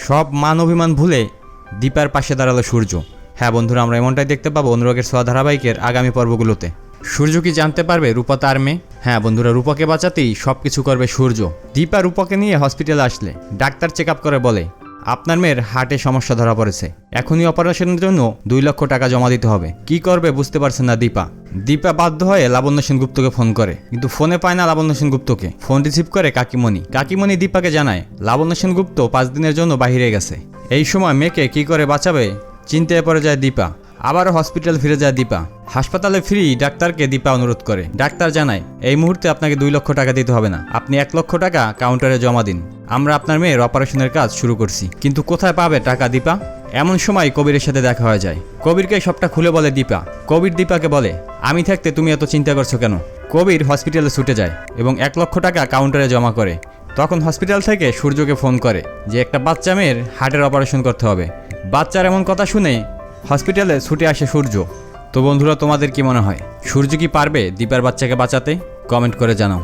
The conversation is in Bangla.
সব মান অভিমান ভুলে দীপার পাশে দাঁড়াল সূর্য। হ্যাঁ বন্ধুরা, আমরা এমনটাই দেখতে পাবো অনুরাগের সোয়া ধারাবাহিকের আগামী পর্বগুলোতে। সূর্য কি জানতে পারবে রূপা তার মেয়ে? হ্যাঁ বন্ধুরা, রূপাকে বাঁচাতেই সব কিছু করবে সূর্য। দীপা রূপাকে নিয়ে হসপিটালে আসলে। ডাক্তার চেক আপ করে বলে আপনার মেয়ের হার্টে সমস্যা ধরা পড়েছে। এখনই অপারেশনের জন্য দুই লক্ষ টাকা জমা দিতে হবে। কি করবে বুঝতে পারছেন না দীপা। দীপা বাধ্য হয়ে লাবণ্য সেনগুপ্তকে ফোন করে। কিন্তু ফোনে পায় না লাবণ্য সেনগুপ্তকে। ফোন রিসিভ করে কাকিমণি। কাকিমণি দীপাকে জানায়, লাবণ্য সেনগুপ্ত পাঁচ দিনের জন্য বাহিরে গেছে। এই সময় মেয়েকে কি করে বাঁচাবে? চিন্তায় পড়ে যায় দীপা। আবারও হসপিটাল ফিরে যায় দীপা। হাসপাতালে ফিরি ডাক্তারকে দীপা অনুরোধ করে। ডাক্তার জানায়, এই মুহূর্তে আপনাকে দুই লক্ষ টাকা দিতে হবে না। আপনি এক লক্ষ টাকা কাউন্টারে জমা দিন। আমরা আপনার মেয়ের অপারেশনের কাজ শুরু করছি। কিন্তু কোথায় পাবে টাকা দীপা? এমন সময় কবিরের সাথে দেখা হয়ে যায়। কবিরকে সবটা খুলে বলে, দীপা। কবির দীপাকে বলে, আমি থাকতে তুমি এত চিন্তা করছ কেন? কবির হসপিটালে ছুটে যায় এবং এক লক্ষ টাকা কাউন্টারে জমা করে। তখন হসপিটাল থেকে সূর্যকে ফোন করে যে একটা বাচ্চা মেয়ের হার্টের অপারেশন করতে হবে। বাচ্চার এমন কথা শুনে হসপিটালে ছুটে আসে সূর্য। তো বন্ধুরা, তোমাদের কি মনে হয়? সূর্য কি পারবে দীপার বাচ্চাকে বাঁচাতে? কমেন্ট করে জানাও।